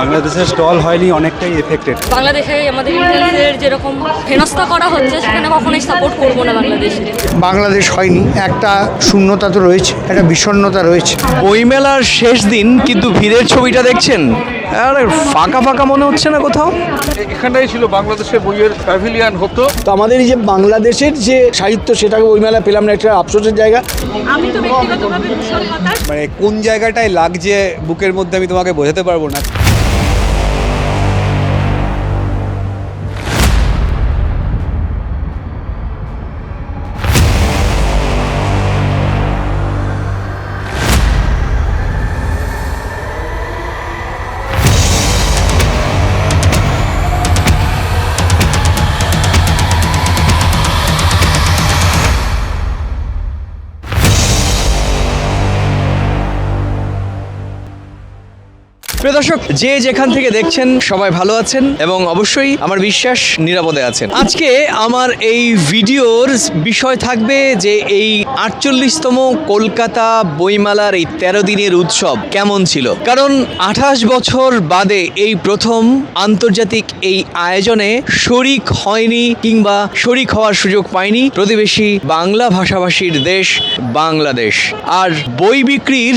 বাংলাদেশের স্টল হয়নি অনেকটাই এফেক্টেড বাংলাদেশে আমাদের ইন্ডিয়ানদের যেরকম হেনস্থা করা হচ্ছে সেখানে কখনোই সাপোর্ট করব না বাংলাদেশে। বাংলাদেশ হয়নি একটা শূন্যতা তো রয়েছে একটা বিষণ্ণতা রয়েছে। বইমেলার শেষ দিন কিন্তু ভিড়ের ছবিটা দেখছেন? আরে ফাঁকা ফাঁকা মনে হচ্ছে না কোথাও? এখানটাই ছিল বাংলাদেশের বইয়ের প্যাভিলিয়ান হতো। তো আমাদের এই যে বাংলাদেশের যে সাহিত্য সেটাকে ওই মেলা পেলাম না একটা আফসোসের জায়গা। আমি তো ব্যক্তিগতভাবে মানে কোন জায়গাটায় লাগছে বুকের মধ্যে আমি তোমাকে বোঝাতে পারব না। প্রিয় দর্শক, যে যেখান থেকে দেখছেন, সবাই ভালো আছেন এবং অবশ্যই আমার বিশ্বাস নিরাপদে আছেন। আজকে আমার এই ভিডিওর বিষয় থাকবে যে এই আটচল্লিশতম কলকাতা বইমেলার এই তেরো দিনের উৎসব কেমন ছিল। কারণ আঠাশ বছর বাদে এই প্রথম আন্তর্জাতিক এই আয়োজনে শরিক হয়নি কিংবা শরিক হওয়ার সুযোগ পায়নি প্রতিবেশী বাংলা ভাষাভাষীর দেশ বাংলাদেশ। আর বই বিক্রির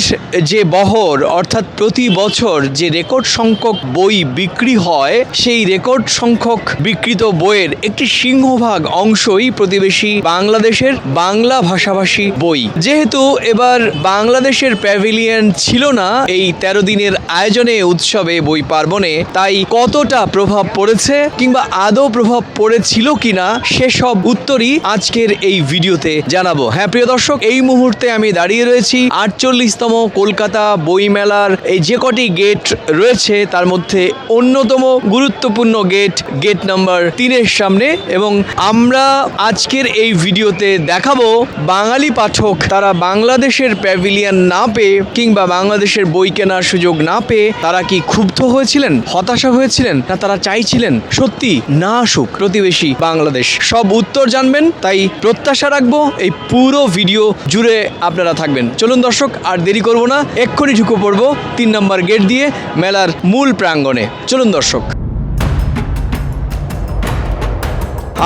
যে বহর, অর্থাৎ প্রতি বছর যে রেকর্ড সংখ্যক বই বিক্রি হয়, সেই রেকর্ড সংখ্যক বিকৃত বইয়ের একটি সিংহভাগ অংশই প্রতিবেশী বাংলাদেশের বাংলা ভাষাভাষী বই। যেহেতু এবার বাংলাদেশের প্যাভিলিয়ন ছিল না, এই তেরো দিনের আয়োজনে, উৎসবে বই পার্বণে, তাই কতটা প্রভাব পড়েছে কিংবা আদৌ প্রভাব পড়েছিল কিনা, সেসব উত্তরই আজকের এই ভিডিওতে জানাব। হ্যাঁ প্রিয় দর্শক, এই মুহূর্তে আমি দাঁড়িয়ে রয়েছি আটচল্লিশতম কলকাতা বইমেলার এই যে কটি গেট রয়েছে। তার মধ্যে অন্যতম গুরুত্বপূর্ণ গেট গেট নাম্বার তিনের সামনে এবং আমরা আজকের এই ভিডিওতে দেখাবো বাঙালি পাঠক তারা বাংলাদেশের প্যাভিলিয়ন না পেয়ে কিংবা বাংলাদেশের বই কেনার সুযোগ না পেয়ে তারা কি ক্ষুব্ধ হয়েছিলেন, হতাশা হয়েছিলেন না তারা চাইছিলেন সত্যি না আসুক প্রতিবেশী বাংলাদেশ? সব উত্তর জানবেন, তাই প্রত্যাশা রাখব এই পুরো ভিডিও জুড়ে আপনারা থাকবেন। চলুন দর্শক, আর দেরি করব না, এক্ষুনি ঢুকে পড়ব তিন নম্বর গেট দিয়ে। মেলার মূল প্রাঙ্গণে। চলুন দর্শক।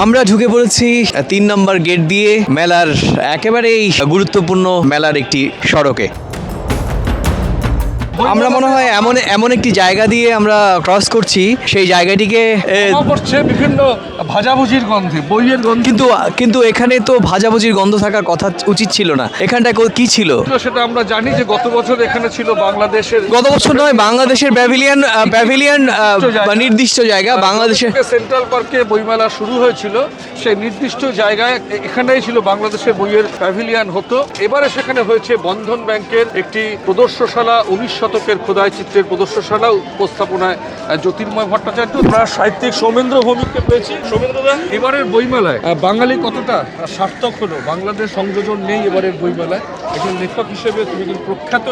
আমরা ঢুকে পড়েছি তিন নম্বর গেট দিয়ে মেলার একেবারেই গুরুত্বপূর্ণ মেলার একটি সড়কে। আমরা মনে হয় এমন এমন একটি জায়গা দিয়ে আমরা ক্রস করছি। সেই জায়গাটিকে করছে বিভিন্ন ভাজাভুজির গন্ধে বইয়ের গন্ধ। কিন্তু কিন্তু এখানে তো ভাজাভুজির গন্ধ থাকার কথা উচিত ছিল না। এখানটায় কো- কি ছিল? সেটা আমরা জানি যে গত বছর এখানে ছিল বাংলাদেশের গত বছর নয় বাংলাদেশের প্যাভিলিয়ন প্যাভিলিয়ন নির্দিষ্ট জায়গা। বাংলাদেশের সেন্ট্রাল পার্কে বইমেলা শুরু হয়েছিল সেই নির্দিষ্ট জায়গায় এখানেই ছিল বাংলাদেশের বইয়ের প্যাভিলিয়ন হতো। এবারে সেখানে হয়েছে বন্ধন ব্যাংকের একটি প্রদর্শনশালা উনিশ শতকের খোদাই চিত্রের প্রদর্শনশালা উপস্থাপনায় জ্যোতির্ময় ভট্টাচার্য। আমরা সাহিত্যিক সৌমেন্দ্র ভৌমিককে পেয়েছি। সৌমেন্দ্রদা এবারের বইমেলায়। বাঙালি কতটা? সার্থক হলো। বাংলাদেশ সংযোজন নেই এবারের বইমেলায়। একজন লেখক হিসেবে তুমি একজন প্রখ্যাত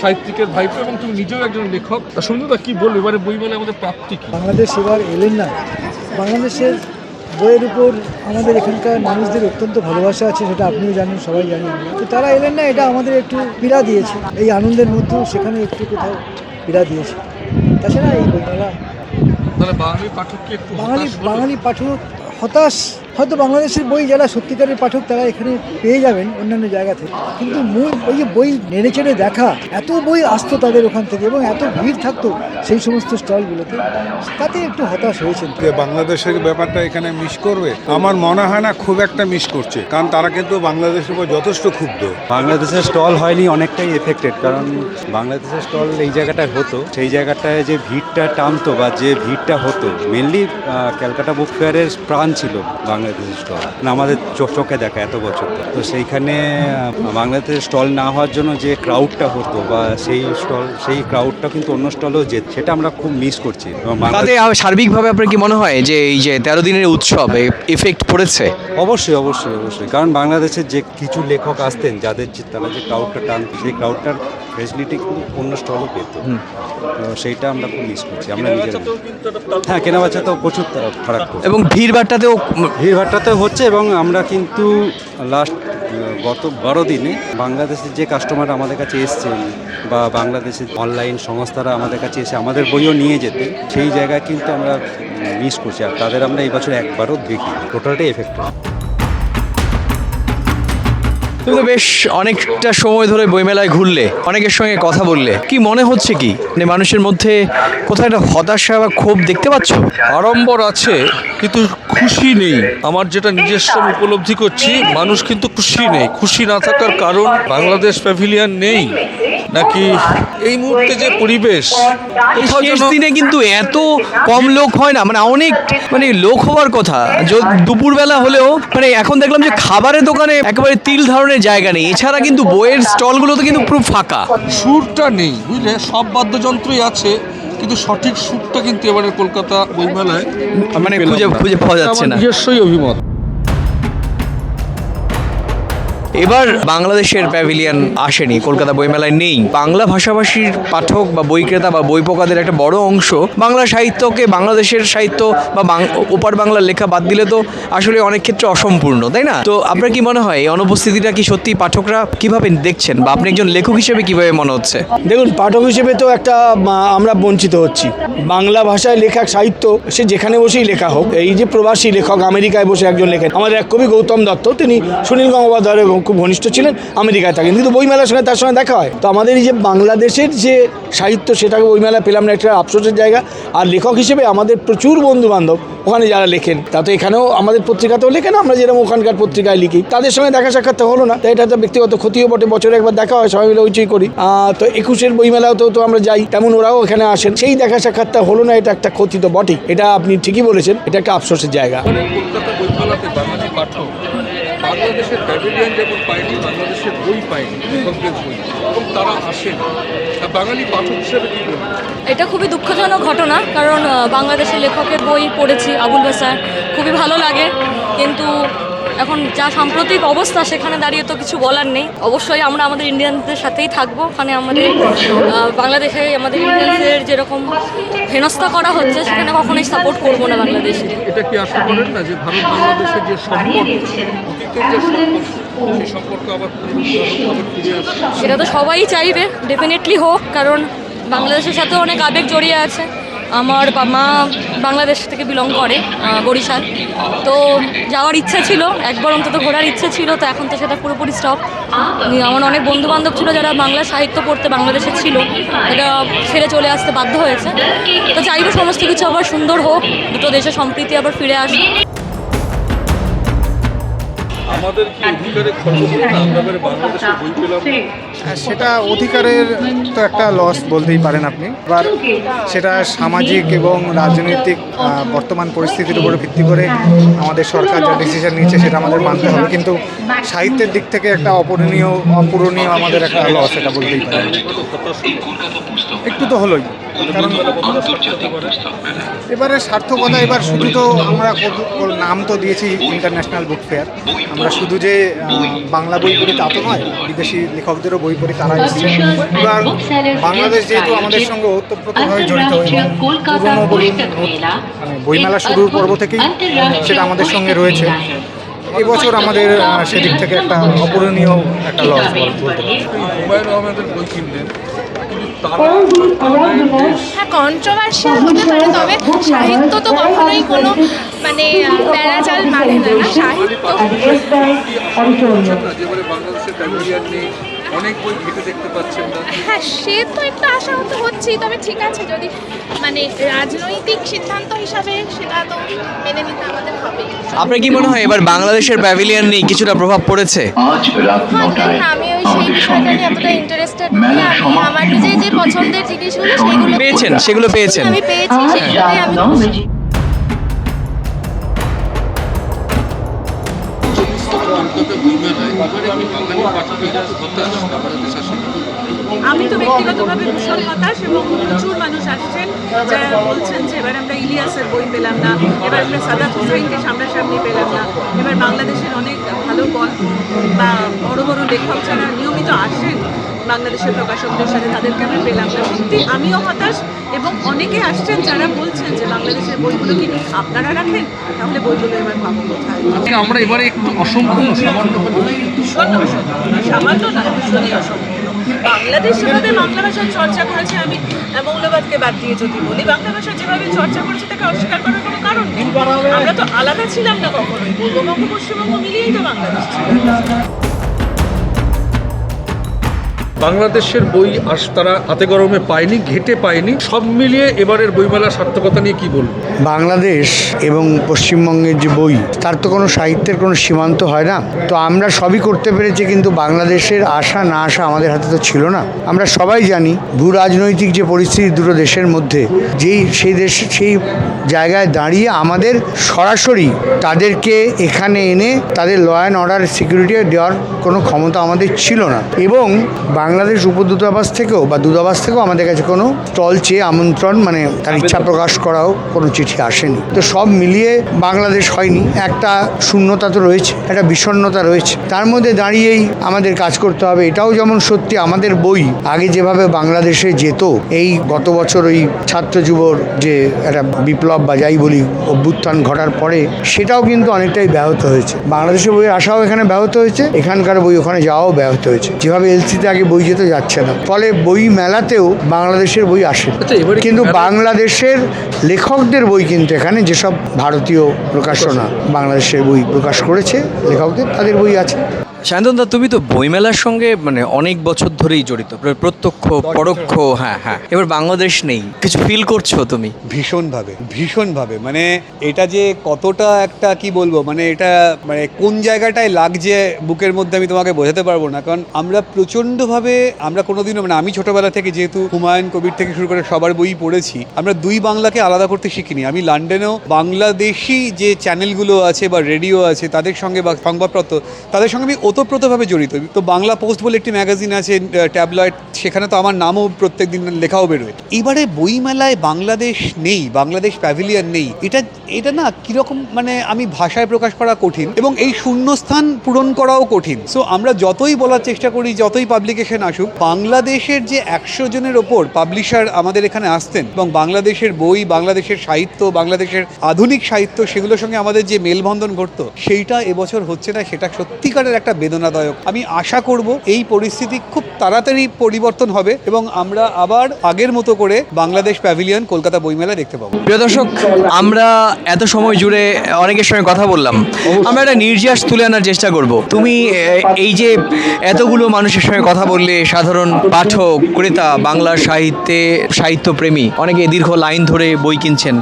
সাহিত্যিকের ভাইপো এবং তুমি নিজেও একজন লেখক। সৌমেন্দ্র কী কি বলব? এবারে বইমেলায় আমাদের প্রাপ্তি কি? বাংলাদেশ এবার এলেন না। বাংলাদেশের বইয়ের উপর আমাদের এখানকার মানুষদের অত্যন্ত ভালোবাসা আছে সেটা আপনিও জানেন সবাই জানেন। তো তারা এলেন না এটা আমাদের একটু পীড়া দিয়েছে। এই আনন্দের মধ্যেও সেখানে একটু কোথাও পীড়া দিয়েছে। তাছাড়া এই বইমেলা বাঙালি পাঠককে বাঙালি বাঙালি পাঠক হতাশ হয়তো বাংলাদেশের বই যারা সত্যিকারের পাঠক তারা এখানে পেয়ে যাবেন অন্যান্য জায়গা থেকে। কিন্তু মূল ওই যে বই নেড়ে চেড়ে দেখা এত বই আসতো তাদের ওখান থেকে এবং এত ভিড় থাকতো সেই সমস্ত স্টলগুলোতে তাতে একটু হতাশ হয়েছেন। যে বাংলাদেশের ব্যাপারটা এখানে মিস করবে আমার মনে হয় না খুব একটা মিস করছে কারণ তারা কিন্তু বাংলাদেশের উপর যথেষ্ট ক্ষুব্ধ। বাংলাদেশের স্টল হয়নি অনেকটাই এফেক্টেড কারণ বাংলাদেশের স্টল এই জায়গাটায় হতো সেই জায়গাটায় যে ভিড়টা টানতো বা যে ভিড়টা হতো মেনলি ক্যালকাটা বুক ফেয়ারের প্রাণ ছিল বাংলাদেশের স্টল। না আমাদের চোখ দেখা এত বছর তো সেইখানে বাংলাদেশের স্টল না হওয়ার জন্য যে ক্রাউডটা হতো বা সেই স্টল সেই ক্রাউডটা কিন্তু অন্য স্টলেও যে সেটা আমরা খুব মিস করছি। তাতে সার্বিকভাবে আপনার কি মনে হয় যে এই যে তেরো দিনের উৎসব এফেক্ট পড়েছে? অবশ্যই অবশ্যই অবশ্যই। কারণ বাংলাদেশের যে কিছু লেখক আসতেন যাদের তারা যে ক্রাউডটা টান সেই ক্রাউডটার ফেসিলিটি কিন্তু অন্য স্টলও পেত। তো সেইটা আমরা খুব মিস করছি। আমরা নিজেরা হ্যাঁ কেনাবেচা তো প্রচুর ফারাক করছে। এবং ভিড় ভাট্টাতেও ভিড়ভাট্টাতে হচ্ছে এবং আমরা কিন্তু লাস্ট গত বারো দিনে বাংলাদেশের যে কাস্টমার আমাদের কাছে এসছেন বা বাংলাদেশের অনলাইন সংস্থারা আমাদের কাছে এসে আমাদের বইও নিয়ে যেতে সেই জায়গায় কিন্তু আমরা মিস করছি। আর তাদের আমরা এই বছর একবারও দেখি টোটালটাই এফেক্ট তুমি তো বেশ অনেকটা সময় ধরে বইমেলায় ঘুরলে, অনেকের সঙ্গে কথা বললে। কি মনে হচ্ছে কি? মানে মানুষের মধ্যে কোথায় একটা হতাশা বা ক্ষোভ দেখতে পাচ্ছ? আড়ম্বর আছে, কিন্তু খুশি নেই। আমার যেটা নিজস্ব উপলব্ধি করছি, মানুষ কিন্তু খুশি নেই। খুশি না থাকার কারণ বাংলাদেশ প্যাভিলিয়ন নেই। নাকি এই মুহূর্তে যে পরিবেশ শেষ দিনে কিন্তু এত কম লোক হয় না মানে অনেক মানে লোক হওয়ার কথা। য- দুপুরবেলা হলেও মানে এখন দেখলাম যে খাবারের দোকানে একেবারে তিল ধারণের জায়গা নেই। এছাড়া কিন্তু বইয়ের স্টলগুলোতে কিন্তু পুরো ফাঁকা। সুরটা নেই বুঝলে? সব বাদ্যযন্ত্রই আছে কিন্তু সঠিক সুরটা কিন্তু এবারে কলকাতা বইমেলায় মানে খুঁজে- খুঁজে পাওয়া যাচ্ছে না। নিজস্বই অভিমত। এবার বাংলাদেশের প্যাভিলিয়ন আসেনি, কলকাতা বইমেলায় নেই। বাংলা ভাষাভাষীর পাঠক বা বই ক্রেতা বা বই পোকাদের একটা বড় অংশ। বাংলা সাহিত্যকে, বাংলাদেশের সাহিত্য বা ওপার বাংলার লেখা বাদ দিলে তো আসলে অনেক ক্ষেত্রে অসম্পূর্ণ, তাই না? তো আপনার কি মনে হয়, এই অনুপস্থিতিটা কি সত্যি পাঠকরা কীভাবে দেখছেন বা আপনি একজন লেখক হিসেবে কীভাবে মনে হচ্ছে? দেখুন, পাঠক হিসেবে তো একটা আমরা বঞ্চিত হচ্ছি। বাংলা ভাষায় লেখা সাহিত্য, সে যেখানে বসেই লেখা হোক, এই যে প্রবাসী লেখক আমেরিকায় বসে একজন লেখেন, আমাদের এক কবি গৌতম দত্ত, তিনি সুনীল গঙ্গোপাধ্যায়ের খুব ঘনিষ্ঠ ছিলেন, আমেরিকায় থাকেন। কিন্তু বইমেলার সঙ্গে তার সঙ্গে দেখা হয়। তো আমাদের এই যে বাংলাদেশের যে সাহিত্য, সেটাকে বইমেলা পেলাম না একটা আফসোসের জায়গা। আর লেখক হিসেবে আমাদের প্রচুর বন্ধু বান্ধব ওখানে যারা লেখেন, তা তো এখানেও আমাদের পত্রিকাতেও লেখেন, আমরা যেরকম ওখানকার পত্রিকায় লিখি। তাদের সঙ্গে দেখা সাক্ষাৎ হলো না, তাই এটা তো ব্যক্তিগত ক্ষতিও বটে, বছরে একবার দেখা হয়, সবাই মিলে হইচই করি। তো একুশের বইমেলাতেও তো আমরা যাই, তেমন ওরাও এখানে আসেন। সেই দেখা সাক্ষাৎটা হলো না, এটা একটা ক্ষতি তো বটেই, এটা আপনি ঠিকই বলেছেন, এটা একটা আফসোসের জায়গা কলকাতা বইমেলাতে বাঙালি পাঠক বাংলাদেশের প্যাভিলিয়ন যেমন পায়নি, বাংলাদেশের বই পায়নি বই। এবং তারা আসেন। বাঙালি পাঠক হিসেবে কি এটা খুবই দুঃখজনক ঘটনা, কারণ বাংলাদেশের লেখকের বই পড়েছি আবুল বাসার। খুবই ভালো লাগে, কিন্তু এখন যা সাম্প্রতিক অবস্থা সেখানে দাঁড়িয়ে তো কিছু বলার নেই। অবশ্যই আমরা আমাদের ইন্ডিয়ানদের সাথেই থাকব। ওখানে আমাদের বাংলাদেশে আমাদের ইন্ডিয়ানদের যেরকম হেনস্থা করা হচ্ছে সেখানে কখনোই সাপোর্ট করব না বাংলাদেশে এটা কি আশা করেন না যে ভারত বাংলাদেশের যে সম্পর্ক অতীতের সেই সম্পর্ক আবার পুনরুদ্ধার সেটা তো সবাই চাইবে ডেফিনেটলি হোক কারণ বাংলাদেশের সাথে অনেক আবেগ জড়িয়ে আছে। আমার মা বাংলাদেশ থেকে বিলং করে বরিশাল। তো যাওয়ার ইচ্ছা ছিল, একবার অন্তত ঘোরার ইচ্ছে ছিল, তো এখন তো সেটা পুরোপুরি স্টপ আমার অনেক বন্ধু বান্ধব ছিল যারা বাংলা সাহিত্য পড়তে বাংলাদেশে ছিল, এটা ছেড়ে চলে আসতে বাধ্য হয়েছে। তো চাইব সমস্ত কিছু আবার সুন্দর হোক, দুটো দেশের সম্প্রীতি আবার ফিরে আসুক। আমাদের কি অধিকারে খবর না আমরা এবারে বাংলাদেশের বই পেলাম সেটা অধিকারের তো একটা লস বলতেই পারেন আপনি। এবার সেটা সামাজিক এবং রাজনৈতিক বর্তমান পরিস্থিতির উপরে ভিত্তি করে আমাদের সরকার যা ডিসিশন নিচ্ছে সেটা আমাদের মানতে হবে। কিন্তু সাহিত্যের দিক থেকে একটা অপূরণীয় অপূরণীয় আমাদের একটা লস এটা বলতেই পারেন। একটু তো হলোই। এবারে সার্থকতা এবার শুধু তো আমরা নাম তো দিয়েছি ইন্টারন্যাশনাল বুক ফেয়ার আমরা শুধু যে বাংলা বই পড়ি তা তো নয় বিদেশি লেখকদেরও বই পড়ি তারা এসছে এবার বাংলাদেশ যেহেতু আমাদের সঙ্গে ওতপ্রোতভাবে জড়িত এবং পুরনো বলুন মানে বইমেলা শুরুর পর্ব থেকেই সেটা আমাদের সঙ্গে রয়েছে। এবছর আমাদের সেদিক থেকে একটা অপূরণীয় একটা লস বলতে পারি। হুমায়ুন আহমেদের বই কিনলেন? হ্যাঁ কন্ট্রোভার্সিয়াল হতে পারে তবে সাহিত্য তো কখনোই কোনো মানে প্যারাজাল মানে না সাহিত্য না যে অনেক বই ঘেটে দেখতে পাচ্ছেন না। হ্যাঁ সে তো একটু আশাহত হচ্ছেই তবে ঠিক আছে যদি মানে রাজনৈতিক সিদ্ধান্ত হিসাবে সেটা তো মেনে নিতে আমাদের হবে। আপনার কি মনে হয় এবার বাংলাদেশের প্যাভিলিয়ন নিয়ে কিছুটা প্রভাব পড়েছে? হ্যাঁ দেখুন আমি ওই সেই বিষয়টা নিয়ে এতটা ইন্টারেস্টেড নই আমি আমার নিজের যে পছন্দের জিনিসগুলো সেগুলো পেয়েছেন সেগুলো পেয়েছেন। আমি পেয়েছি সেগুলোই আমি আমি তো ব্যক্তিগতভাবে ভীষণ হতাশ এবং প্রচুর মানুষ আসছেন যারা বলছেন যে এবার আমরা ইলিয়াসের বই পেলাম না, এবার আমরা সাদাত হুসাইনকে সামনাসামনি পেলাম না। এবার বাংলাদেশের অনেক ভালো গল্প বা বড় বড় লেখক যারা নিয়মিত আসেন বাংলাদেশের প্রকাশকদের সাথে তাদেরকে আমি পেলাম না। সত্যি আমিও হতাশ এবং অনেকে আসছেন যারা বলছেন যে বাংলাদেশের বইগুলো কি আপনারা রাখেন? তাহলে বইগুলো এবার পাবো কোথায়? আমরা এবারে একটু অসম্পূর্ণ সামান্য সামান্য না ভীষণই অসম্পূর্ণ বাংলাদেশ যেভাবে বাংলা ভাষার চর্চা করেছে আমি মৌলবাদকে বাদ দিয়ে যদি বলি বাংলা ভাষা যেভাবে চর্চা করেছে তাকে অস্বীকার করার কোনো কারণ নেই। আমরা তো আলাদা ছিলাম না কখনোই পূর্ববঙ্গ পশ্চিমবঙ্গ মিলিয়েই তো বাংলাদেশ ছিল। বাংলাদেশের বই আস তারা হাতে গরমে পায়নি, ঘেটে পায়নি। সব মিলিয়ে এবারের বইমেলার সার্থকতা নিয়ে কি বলব? বাংলাদেশ এবং পশ্চিমবঙ্গের যে বই, তার তো কোনো সাহিত্যের কোনো সীমান্ত হয় না। তো আমরা সবই করতে পেরেছি, কিন্তু বাংলাদেশের আশা না আসা আমাদের হাতে তো ছিল না। আমরা সবাই জানি ভূ রাজনৈতিক যে পরিস্থিতি দুটো দেশের মধ্যে, যেই সেই দেশ, সেই জায়গায় দাঁড়িয়ে আমাদের সরাসরি তাদেরকে এখানে এনে তাদের ল অ্যান্ড অর্ডার সিকিউরিটি দেওয়ার কোনো ক্ষমতা আমাদের ছিল না। এবং বাংলাদেশ উপদূতাবাস থেকেও বা দূতাবাস থেকেও আমাদের কাছে কোনো স্টল চেয়ে আমন্ত্রণ মানে তার ইচ্ছা প্রকাশ করাও কোনো চিঠি আসেনি। তো সব মিলিয়ে বাংলাদেশ হয়নি। একটা শূন্যতা তো রয়েছে একটা বিষণ্ণতা রয়েছে। তার মধ্যে দাঁড়িয়েই আমাদের কাজ করতে হবে এটাও যেমন সত্যি আমাদের বই আগে যেভাবে বাংলাদেশে যেত এই গত বছর ওই ছাত্র যুবর যে একটা বিপ্লব বা যাই বলি অভ্যুত্থান ঘটার পরে সেটাও কিন্তু অনেকটাই ব্যাহত হয়েছে। বাংলাদেশের বইয়ের আশাও এখানে ব্যাহত হয়েছে এখানকার বই ওখানে যাওয়াও ব্যাহত হয়েছে। যেভাবে এলসিতে আগে বই যেতে যাচ্ছে না ফলে বই মেলাতেও বাংলাদেশের বই আসে। আচ্ছা, কিন্তু বাংলাদেশের লেখকদের বই কিন্তু এখানে যেসব ভারতীয় প্রকাশনা বাংলাদেশের বই প্রকাশ করেছে লেখকদের তাদের বই আছে সায়ন্তন দা তুমি তো বইমেলার সঙ্গে মানে অনেক বছর ধরেই জড়িত। প্রত্যক্ষ পরোক্ষ হ্যাঁ হ্যাঁ। এবার বাংলাদেশ নেই। কিছু ফিল করছ তুমি? ভীষণভাবে ভীষণভাবে। মানে এটা যে কতটা একটা কি বলব মানে এটা মানে কোন জায়গাটায় লাগছে বুকের মধ্যে আমি তোমাকে বোঝাতে পারব না। কারণ আমরা প্রচণ্ডভাবে আমরা কোনোদিনও মানে আমি ছোটবেলা থেকে যেহেতু হুমায়ুন কবির থেকে শুরু করে সবার বই পড়েছি আমরা দুই বাংলাকে আলাদা করতে শিখিনি। আমি লন্ডনেও বাংলাদেশি যে চ্যানেলগুলো আছে বা রেডিও আছে তাদের সঙ্গে বা সংবাদপত্র তাদের সঙ্গে আমি ওতপ্রোতভাবে জড়িত। তো বাংলা পোস্ট বলে একটি ম্যাগাজিন আছে ট্যাবলয়েড, সেখানে তো আমার নামও প্রত্যেক দিন লেখাও বেরোয়। এবারে বইমেলায় বাংলাদেশ নেই, বাংলাদেশ প্যাভিলিয়ন নেই, এটা এটা না কীরকম মানে আমি ভাষায় প্রকাশ করা কঠিন এবং এই শূন্যস্থান পূরণ করাও কঠিন। সো আমরা যতই বলার চেষ্টা করি, যতই পাবলিকেশন আসুক, বাংলাদেশের যে একশো জনের ওপর পাবলিশার আমাদের এখানে আসতেন এবং বাংলাদেশের বই, বাংলাদেশের সাহিত্য, বাংলাদেশের আধুনিক সাহিত্য, সেগুলোর সঙ্গে আমাদের যে মেলবন্ধন ঘটতো, সেইটা এবছর হচ্ছে না, সেটা সত্যিকারের একটা বেদনাদায়ক। আমি আশা করব এই পরিস্থিতি খুব তাড়াতাড়ি পরিবর্তন হবে এবং আমরা আবার আগের মতো করে বাংলাদেশ প্যাভিলিয়ন কলকাতা বইমেলা দেখতে পাবো। প্রিয় দর্শক আমরা এত সময় জুড়ে অনেকের সঙ্গে কথা বললাম। আমরা একটা নির্যাস তুলে আনার চেষ্টা করব। তুমি এই যে এতগুলো মানুষের সঙ্গে কথা বললে সাধারণ পাঠক ক্রেতা বাংলা সাহিত্যে সাহিত্যপ্রেমী অনেকে দীর্ঘ লাইন ধরে বই কিনছেন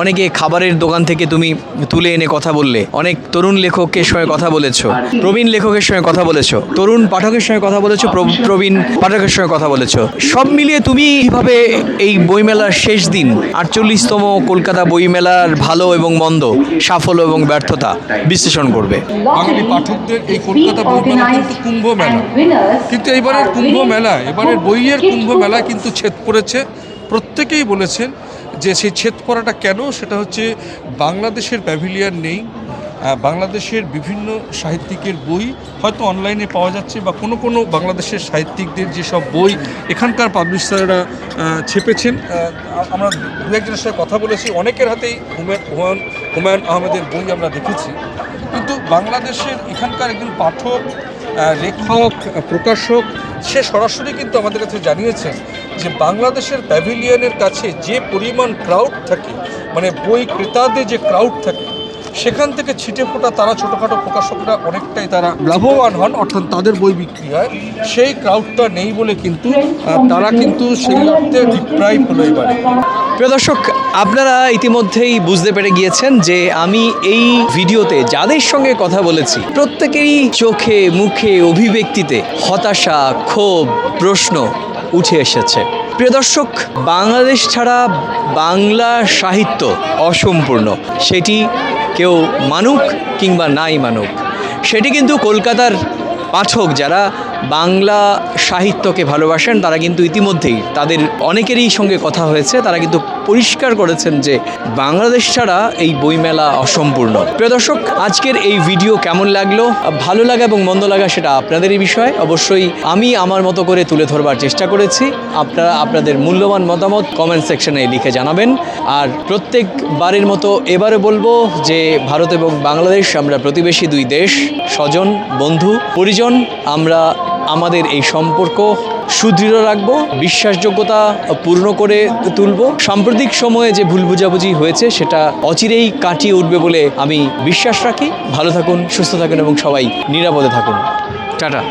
অনেকে খাবারের দোকান থেকে তুমি তুলে এনে কথা বললে অনেক তরুণ লেখকের সঙ্গে কথা বলেছ প্রবীণ লেখকের সঙ্গে কথা বলেছ। তরুণ পাঠকের সঙ্গে কথা বলেছ, প্র- প্রবীণ পাঠকের সঙ্গে কথা বলেছ। সব মিলিয়ে তুমি কীভাবে এই বইমেলার শেষ দিন, আটচল্লিশতম কলকাতা বইমেলার ভালো এবং মন্দ, সাফল্য এবং ব্যর্থতা বিশ্লেষণ করবে। বাঙালি পাঠকদের এই কলকাতা বইমেলা কিন্তু কুম্ভ মেলা। কিন্তু এবারের কুম্ভ মেলা, এবারের বইয়ের কুম্ভ মেলা কিন্তু ছেদ পড়েছে। প্রত্যেকেই বলেছেন যে সেই ছেদ পড়াটা কেন? সেটা হচ্ছে বাংলাদেশের প্যাভিলিয়ন নেই। বাংলাদেশের বিভিন্ন সাহিত্যিকের বই হয়তো অনলাইনে পাওয়া যাচ্ছে বা কোনো কোনো বাংলাদেশের সাহিত্যিকদের যেসব বই এখানকার পাবলিশাররা ছেপেছেন আমরা দু, একজনের সাথে কথা বলেছি, অনেকের হাতেই হুমায়ুন হুমায়ুন হুমায়ুন আহমেদের বই আমরা দেখেছি। কিন্তু বাংলাদেশের এখানকার একজন পাঠক লেখক, প্রকাশক, সে সরাসরি কিন্তু আমাদের কাছে জানিয়েছেন যে বাংলাদেশের প্যাভিলিয়নের কাছে যে পরিমাণ ক্রাউড থাকে মানে বই ক্রেতাদের যে ক্রাউড থাকে সেখান থেকে ছিটে ফোটা তারা ছোটোখাটো প্রকাশকরা অনেকটাই তারা লাভবান হন, অর্থাৎ তাদের বই বিক্রি হয়। সেই ক্রাউডটা নেই বলে কিন্তু তারা কিন্তু সেই অর্থে ডিপ্রাইভ হলো এবারে। প্রিয় দর্শক, আপনারা ইতিমধ্যেই বুঝতে পেরে গিয়েছেন যে আমি এই ভিডিওতে যাদের সঙ্গে কথা বলেছি, প্রত্যেকেরই চোখে, মুখে, অভিব্যক্তিতে হতাশা, ক্ষোভ, প্রশ্ন উঠে এসেছে। প্রিয় দর্শক, বাংলাদেশ ছাড়া বাংলা সাহিত্য অসম্পূর্ণ। সেটি কেউ মানুক কিংবা নাই মানুক সেটি কিন্তু কলকাতার পাঠক যারা বাংলা সাহিত্যকে ভালোবাসেন, তারা কিন্তু ইতিমধ্যেই তাদের অনেকেরই সঙ্গে কথা হয়েছে, তারা কিন্তু পরিষ্কার করেছেন যে বাংলাদেশ ছাড়া এই বইমেলা অসম্পূর্ণ। প্রিয় দর্শক, আজকের এই ভিডিও কেমন লাগল? ভালো লাগা এবং মন্দ লাগা সেটা আপনাদেরই বিষয়। অবশ্যই আমি আমার মতো করে তুলে ধরবার চেষ্টা করেছি। আপনারা আপনাদের মূল্যবান মতামত কমেন্ট সেকশনে লিখে জানাবেন। আর প্রত্যেকবারের মতো এবারে বলব যে ভারত এবং বাংলাদেশ আমরা প্রতিবেশী দুই দেশ, স্বজন, বন্ধু, পরিজন, আমরা আমাদের এই সম্পর্ক সুদৃঢ় রাখব, বিশ্বাসযোগ্যতা পূর্ণ করে তুলব। সাম্প্রতিক সময়ে যে ভুল বুঝাবুঝি হয়েছে, সেটা অচিরেই কাটিয়ে উঠবে বলে আমি বিশ্বাস রাখি। ভালো থাকুন, সুস্থ থাকুন এবং সবাই নিরাপদে থাকুন। টাটা।